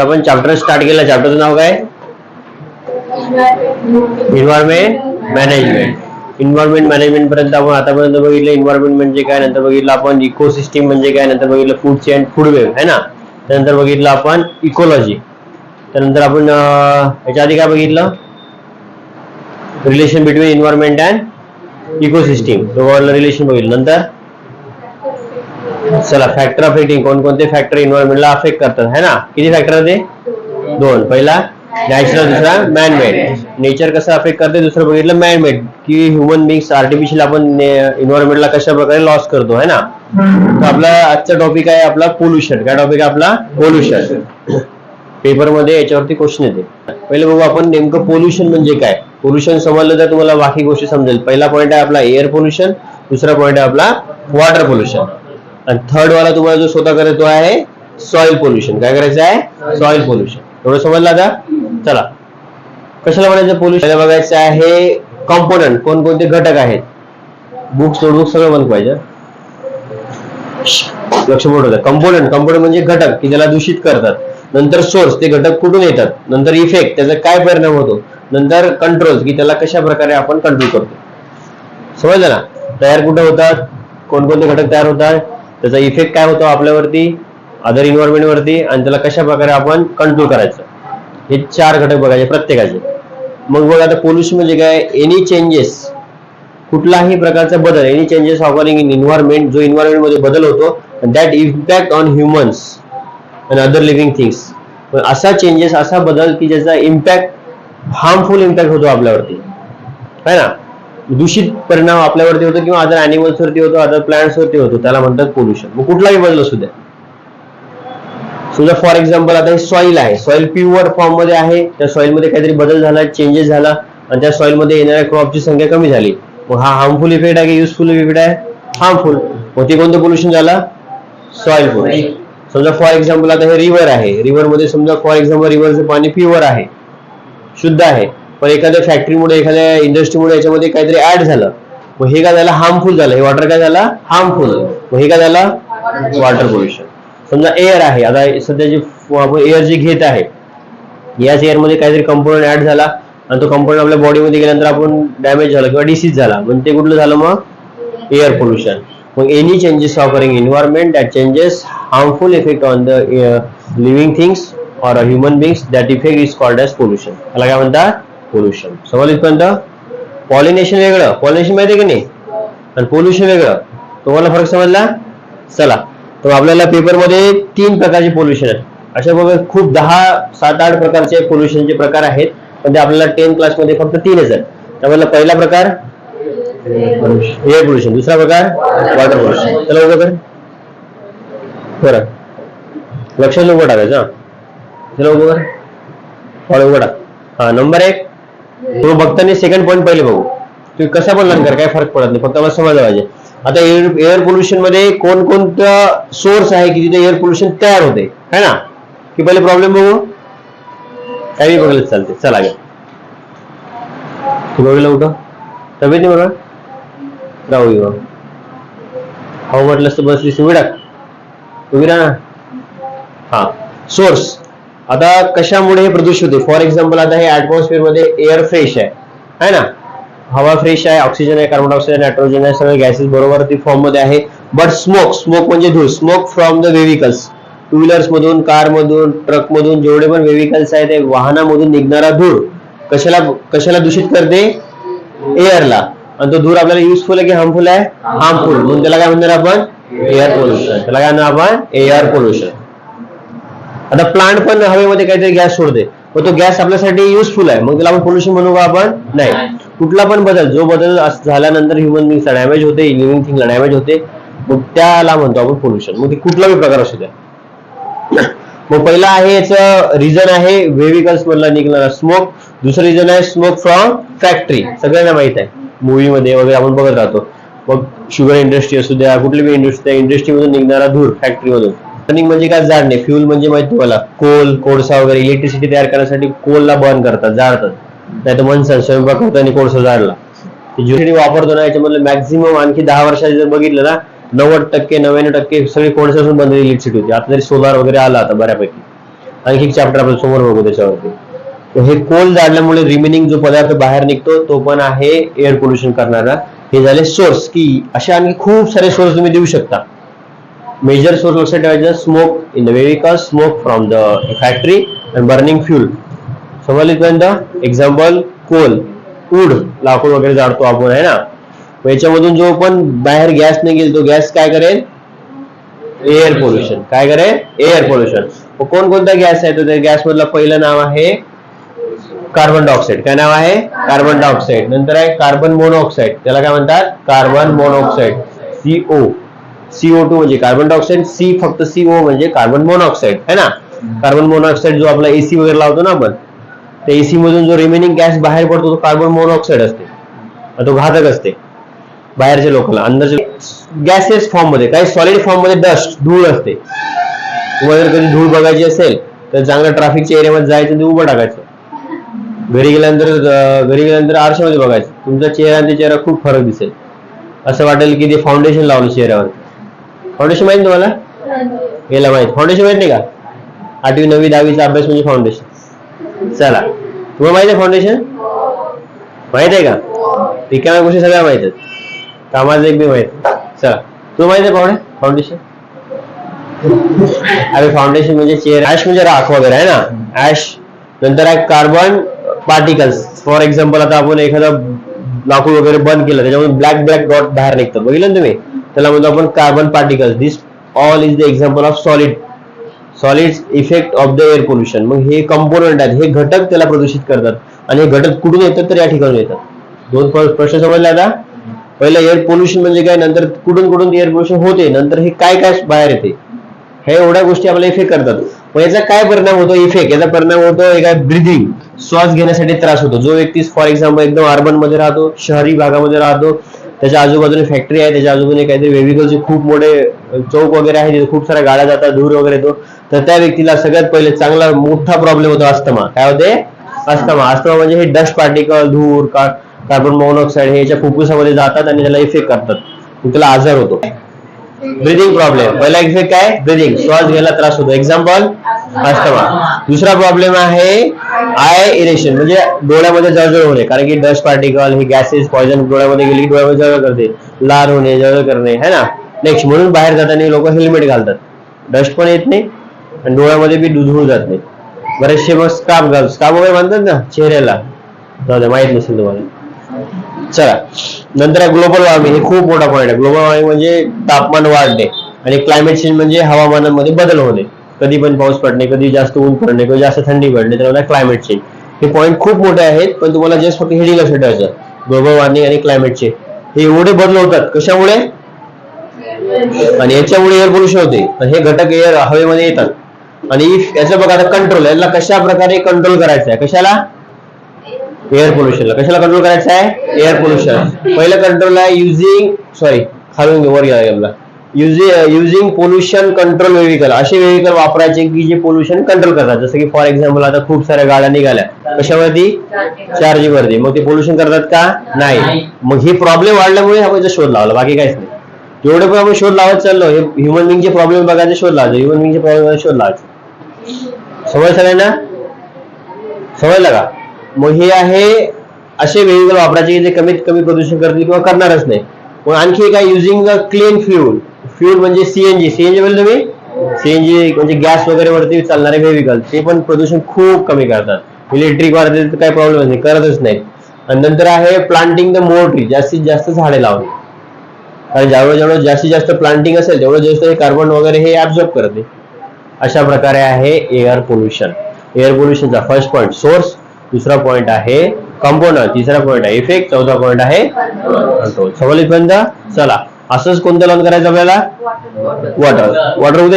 आपण chapter start केला चॅप्टरचं नाव काय? इन्व्हायरमेंट मॅनेजमेंट इन्व्हायरमेंट मॅनेजमेंट पर्यंत आपण आतापर्यंत बघितलं. इन्व्हायरमेंट म्हणजे काय? नंतर बघितलं आपण इकोसिस्टीम म्हणजे काय? नंतर बघितलं फूड चेन फूड वेव है ना? त्यानंतर बघितलं आपण इकोलॉजी त्यानंतर आपण याच्या आधी काय बघितलं? Relation between environment and ecosystem दोघांना रिलेशन बघितलं. नंतर चला फॅक्टर अफेक्टिंग कोणकोणते फॅक्टर इन्व्हायरमेंटला अफेक्ट करतात है ना? किती फॅक्टर ते? दोन. पहिला नॅचरल दुसरा मॅन मेड नेचर कसं अफेक्ट करते दुसरं बघितलं मॅन मेड की ह्युमन बिंग्स आर्टिफिशियल आपण इन्व्हायरमेंटला कशा प्रकारे लॉस करतो है ना? तर आपला आजचा टॉपिक आहे आपला पोल्युशन काय टॉपिक आहे आपला? पोल्युशन पेपरमध्ये याच्यावरती क्वेश्चन येते. पहिले बघू आपण नेमकं पोल्युशन म्हणजे काय? पोल्युशन समजलं तर तुम्हाला बाकी गोष्टी समजेल. पहिला पॉईंट आहे आपला एअर पोल्युशन दुसरा पॉईंट आहे आपला वॉटर पोल्युशन आणि थर्ड वाला तुम्हाला जो स्वतः करायचो आहे सॉइल पोल्युशन काय करायचं आहे? सॉइल पोल्युशन एवढं समजलं आता? चला. कशाला म्हणायचं पोल्युशन बघायचं आहे कॉम्पोनंट कोणकोणते घटक आहेत? बुक्स नोटबुक सगळं बंद पाहिजे. लक्ष मोठं होतं कंपोनंट कंपोनंट म्हणजे घटक की ज्याला दूषित करतात. नंतर सोर्स ते घटक कुठून येतात? नंतर इफेक्ट त्याचा काय परिणाम होतो? नंतर कंट्रोल की त्याला कशा प्रकारे आपण कंट्रोल करतो? समजलं ना? तयार कुठं होतात? कोणकोणते घटक तयार होतात? त्याचा इफेक्ट काय होतो आपल्यावरती? अदर इन्व्हायरमेंट वरती आणि त्याला कशा प्रकारे आपण कंट्रोल करायचं? हे चार घटक बघायचे प्रत्येकाचे. मग बघा आता पोल्युशन म्हणजे काय? एनी चेंजेस कुठलाही प्रकारचा बदल any changes occurring in environment जो environment मध्ये बदल होतो that impact on humans and other living things असा चेंजेस असा बदल की ज्याचा इम्पॅक्ट हार्मफुल इम्पॅक्ट होतो आपल्यावरती. है ना? दूषित परिणाम आपल्यावरती होतो किंवा अदर अॅनिमल्स वरती होतो अदर प्लांट्स वरती होतो त्याला म्हणतात पोल्युशन मग कुठलाही बदल असू द्या. समजा फॉर एक्झाम्पल आता हे सॉइल आहे सॉइल प्युअर फॉर्ममध्ये आहे त्या सॉइलमध्ये काहीतरी बदल झाला चेंजेस झाला आणि त्या सॉइलमध्ये येणाऱ्या क्रॉपची संख्या कमी झाली. मग हा हार्मफुल इफेक्ट आहे की युजफुल इफेक्ट आहे? हार्मफुल मग ते कोणतं पोल्युशन झालं? सॉइल पोल्युशन समजा फॉर एक्झाम्पल आता हे रिव्हर आहे. रिव्हरमध्ये समजा फॉर एक्झाम्पल रिव्हरचं पाणी प्युअर आहे शुद्ध आहे. पण एखाद्या फॅक्टरीमुळे एखाद्या इंडस्ट्रीमुळे याच्यामध्ये काहीतरी ऍड झालं. मग हे काय झालं? हार्मफुल झालं. हे वॉटर काय झालं? हार्मफुल मग हे काय झालं? वॉटर पोल्युशन समजा एअर आहे. आता सध्या जे आपण एअर जे घेत आहे याच एअरमध्ये काहीतरी कंपोनंट ऍड झाला आणि तो कंपोनंट आपल्या बॉडीमध्ये गेल्यानंतर आपण डॅमेज झाला किंवा डिसीज झाला. मग ते कुठलं झालं मग? एअर पोल्युशन मग any changes offering environment that changes harmful effect on the living things or human beings that effect is called as pollution त्याला काय म्हणतात? पोल्युशन समजलं इथपर्यंत? पॉलिनेशन वेगळं. पॉलिनेशन माहिती आहे की नाही? आणि पोल्युशन वेगळं. तुम्हाला फरक समजला? चला. तर आपल्याला पेपरमध्ये तीन प्रकारचे पोल्युशन आहेत. अशा प्रकारे खूप दहा सात आठ प्रकारचे पोल्युशनचे प्रकार आहेत. पण ते आपल्याला टेन क्लासमध्ये फक्त तीनच आहेत. त्यामधला पहिला प्रकार? एअर पोल्युशन दुसरा प्रकार? वॉटर पोल्युशन चला उभं कर. बरं. लक्षात उभं टाकायचं हा. चला उभं कर. उभं टाक हा नंबर एक. तुम्ही बघताना सेकंड पॉईंट पहिले बघू. तुम्ही कसा पण कर काय फरक पडत नाही. फक्त मला समजलं आता एअर एअर पोल्युशन मध्ये कोणकोणता सोर्स आहे की तिथे एअर पोल्युशन तयार होते? है ना? की पहिले प्रॉब्लेम बघू? काही बघायला चालते चला गे बघलं उठं तब्येत नाही बरोबर? राहू हो म्हटलं बसलीस उभी टाक उभी राहा. हा. सोर्स आता कशामुळे हे प्रदूषित होते? फॉर एक्झाम्पल आता हे ऍटमॉस्फिअरमध्ये एअर फ्रेश आहे. है ना? हवा फ्रेश आहे ऑक्सिजन आहे कार्बन डायऑक्साईड नायट्रोजन आहे सगळे गॅसेस बरोबर ती फॉर्ममध्ये आहे. बट स्मोक स्मोक म्हणजे धूर. Smoke from the vehicles two wheelers मधून कार मधून ट्रक मधून जेवढे पण वेहिकल्स आहेत ते वाहनामधून निघणारा धूर कशाला कशाला दूषित करते? एअरला आणि तो धूर आपल्याला युजफुल आहे की हार्मफुल आहे? हार्मफुल म्हणून त्याला काय म्हणणार आपण? एअर पोल्युशन त्याला काय म्हणणार आपण? एअर पोल्युशन आता प्लांट पण हवेमध्ये काहीतरी गॅस सोडते. मग तो गॅस आपल्यासाठी युजफुल आहे. मग त्याला आपण पोल्युशन म्हणू का आपण? नाही. कुठला पण बदल जो बदल झाल्यानंतर ह्युमन बिंगचा डॅमेज होते लिव्हिंग थिंगला डॅमेज होते मग त्याला म्हणतो आपण पोल्युशन मग ते कुठलाही प्रकार असू द्या. मग पहिला आहे याचं रिझन आहे व्हेविकल्स मधला निघणारा स्मोक दुसरं रिझन आहे स्मोक फ्रॉम फॅक्टरी सगळ्यांना माहीत आहे. मूवी मध्ये वगैरे आपण बघत राहतो. मग शुगर इंडस्ट्री असू द्या कुठली बी इंडस्ट्री त्या इंडस्ट्रीमधून निघणारा धूर फॅक्टरीमधून बर्निंग म्हणजे काय? जाळणे फ्युल म्हणजे माहिती तुम्हाला? कोल कोळसा वगैरे इलेक्ट्रिसिटी तयार करण्यासाठी कोलला बर्न करतात जाळतात नाही तर मनसन स्वयंपाक करताना कोळसा जाळला इलेक्ट्रिसिटी वापरतो ना याच्यामधलं मॅक्झिमम आणखी दहा वर्षाचे जर बघितलं ना नव्वद टक्के नव्याण्णव टक्के सगळी कोळशापासून बनलेली इलेक्ट्रिसिटी होती. आता तरी सोलार वगैरे आला आता बऱ्यापैकी. आणखी एक चॅप्टर आपण समोर बघू त्याच्यावरती. हे कोल जाळल्यामुळे रिमेनिंग जो पदार्थ बाहेर निघतो तो पण आहे एअर पोल्युशन करणारा. हे झाले सोर्स की असे आणखी खूप सारे सोर्स तुम्ही देऊ शकता. मेजर सोर्स लक्षात ठेवायचं smoke in the vehicle smoke from the factory and burning fuel समजलीपर्यंत example coal wood लाकूड वगैरे जाळतो आपण आहे ना? याच्यामधून जो पण बाहेर गॅस नाही गेल तो गॅस काय करेल? एअर पोल्युशन काय करेल? एअर पोल्युशन कोणकोणता गॅस आहे? तर त्या गॅस मधलं पहिलं नाव आहे कार्बन डायऑक्साईड काय नाव आहे? कार्बन डायऑक्साईड नंतर आहे कार्बन मोनॉक्साईड त्याला काय म्हणतात? Carbon monoxide CO CO two म्हणजे कार्बन डायऑक्साईड सी फक्त सीओ म्हणजे कार्बन मोनॉक्साईड है ना? कार्बन मोनॉक्साईड जो आपला एसी वगैरे लावतो ना आपण त्या एसी मधून जो रिमेनिंग गॅस बाहेर पडतो तो कार्बन मोनॉक्साईड असते. तो घातक असते. बाहेरच्या लोकांना अंदरच्या गॅसेस फॉर्ममध्ये काही सॉलिड फॉर्ममध्ये डस्ट धूळ असते. तुम्हाला जर कधी धूळ बघायची असेल तर चांगल्या ट्रॅफिकच्या एरियामध्ये जायचं ते उभं टाकायचं. घरी गेल्यानंतर घरी गेल्यानंतर आरशामध्ये बघायचं. तुमचा चेहरा आणि चेहरा खूप फरक दिसेल. असं वाटेल की ते फाउंडेशन लावलं चेहऱ्यावर. फाउंडेशन माहिती तुम्हाला? गेला माहीत. फाउंडेशन माहीत नाही का? आठवी नववी दहावीचा अभ्यास म्हणजे फाउंडेशन चला. तुम्हाला माहीत आहे फाउंडेशन माहीत आहे का? रिकाम्या गोष्टी सगळ्या माहीत आहेत. कामाचं एक बी माहीत. चला. तुला माहीत आहे पाहुणे फाउंडेशन अरे फाउंडेशन म्हणजे चेअर ऍश म्हणजे राख वगैरे आहे ना? ऍश नंतर आहे कार्बन पार्टिकल्स फॉर एक्झाम्पल आता आपण एखादं लाकूड वगैरे बंद केलं त्याच्यामध्ये ब्लॅक ब्लॅक डॉट बाहेर निघतात बघितलं ना तुम्ही? त्याला म्हणतो आपण carbon particles this all is the example of solid solid effect of the air pollution मग हे कंपोनंट आहेत हे घटक त्याला प्रदूषित करतात. आणि हे घटक कुठून येतात तर या ठिकाणी येतात. दोन प्रश्न समजले आता? पहिलं एअर पोल्युशन म्हणजे काय? नंतर कुठून कुठून एअर पोल्युशन होते? नंतर हे काय काय बाहेर येते? हे एवढ्या गोष्टी आपल्याला इफेक्ट करतात. मग याचा काय परिणाम होतो? इफेक्ट याचा परिणाम होतो एका ब्रिदिंग श्वास घेण्यासाठी त्रास होतो. जो व्यक्ती फॉर एक्झाम्पल एकदम अर्बनमध्ये राहतो शहरी भागामध्ये राहतो त्याच्या आजूबाजूने फॅक्टरी आहे त्याच्या आजूबाजूने काहीतरी व्हेविकलचे खूप मोठे चौक वगैरे आहे तिथे खूप साऱ्या गाड्या जातात धूर वगैरे येतो. तर त्या व्यक्तीला सगळ्यात पहिले चांगला मोठा प्रॉब्लेम होतो अस्थमा काय होते? अस्थमा अस्थमा म्हणजे हे डस्ट पार्टिकल धूर कार्बन मोनॉक्साईड हे याच्या फुफ्फुसामध्ये जातात आणि त्याला इफेक्ट करतात. त्याला आजार होतो. ब्रिदिंग प्रॉब्लेम पहिला एक्झेक्ट काय? ब्रिदिंग श्वास घ्यायला त्रास होतो. एक्झाम्पल अस्थमा दुसरा प्रॉब्लेम आहे आय इरेशन म्हणजे डोळ्यामध्ये जळजळ होणे. कारण की डस्ट पार्टिकल हे गॅसेस पॉइजन डोळ्यामध्ये गेली की डोळ्यामध्ये जळजळ करते. लार होणे जळजळ करणे है ना? नेक्स्ट म्हणून बाहेर जाताना लोक हेल्मेट घालतात. डस्ट पण येत नाही आणि डोळ्यामध्ये बी धूळ जात नाही. बरेचसे मग स्काप घाल स्काप वगैरे म्हणतात ना चेहऱ्याला. जाऊ द्या माहीत नसेल तुम्हाला. चला. नंतर ग्लोबल वॉर्मिंग हे खूप मोठा पॉईंट आहे. ग्लोबल वॉर्मिंग म्हणजे तापमान वाढणे आणि क्लायमेट चेंज म्हणजे हवामानामध्ये बदल होणे. कधी पण पाऊस पडणे कधी जास्त ऊन पडणे कधी जास्त थंडी पडणे तर क्लायमेट चेंज हे पॉईंट खूप मोठे आहेत पण तुम्हाला जस्ट फक्त हेडिंग लक्षात ठेवायचं ग्लोबल वॉर्मिंग आणि क्लायमेट चेंज हे एवढे बदल होतात कशामुळे? आणि याच्यामुळे एअर पोल्युशन होते. हे घटक एअर हवेमध्ये येतात. आणि याचं बघा आता कंट्रोल याला कशा प्रकारे कंट्रोल करायचं आहे? कशाला? एअर पोल्युशनला कशाला कंट्रोल करायचं आहे? एअर पोल्युशन पहिलं कंट्रोल आहे युझिंग सॉरी खालून वर घ्या युझिंग पोल्युशन कंट्रोल व्हेविकल असे व्हेविकल वापरायचे की जे पोल्युशन कंट्रोल करतात. जसं की फॉर एक्झाम्पल आता खूप साऱ्या गाड्या निघाल्या. कशावरती? चार्जिंग वरती. मग ते पोल्युशन करतात का? नाही. मग ही प्रॉब्लेम वाढल्यामुळे आपण शोध लावला. बाकी काहीच नाही. जेवढे पण आपण शोध लावत चाललो हे ह्युमन बिंगचे प्रॉब्लेम बघायचे शोध लावायचे. ह्युमन बिंगचे प्रॉब्लेम शोध लावायचे. समज सगळ्यांना? समजलं का? मग हे आहे असे व्हेहिकल वापरायचे की जे कमीत कमी प्रदूषण करतील किंवा करणारच नाही. मग आणखी काय using a clean fuel fuel म्हणजे सीएनजी सीएनजी म्हणजे तुम्ही? सीएनजी म्हणजे गॅस वगैरे वरती चालणारे वेहिकल ते पण प्रदूषण खूप कमी करतात. इलेक्ट्रिक वाढते तर काही प्रॉब्लेम नाही करतच नाही आणि नंतर आहे प्लांटिंग द मोर ट्री जास्तीत जास्त झाडे लावणे. कारण जेवढं जेवढं जास्तीत जास्त प्लांटिंग असेल तेवढं जास्त हे कार्बन वगैरे हे ऍब्झॉर्ब करते. अशा प्रकारे आहे एअर पोल्युशन एअर पोल्युशनचा फर्स्ट पॉईंट सोर्स दुसरा पॉईंट आहे कंपोनर तिसरा पॉईंट आहे इफेक्ट चौथा पॉईंट आहे कंट्रोल समजपर्यंत चला असंच कोणतं लॉन करायचं आपल्याला? Water water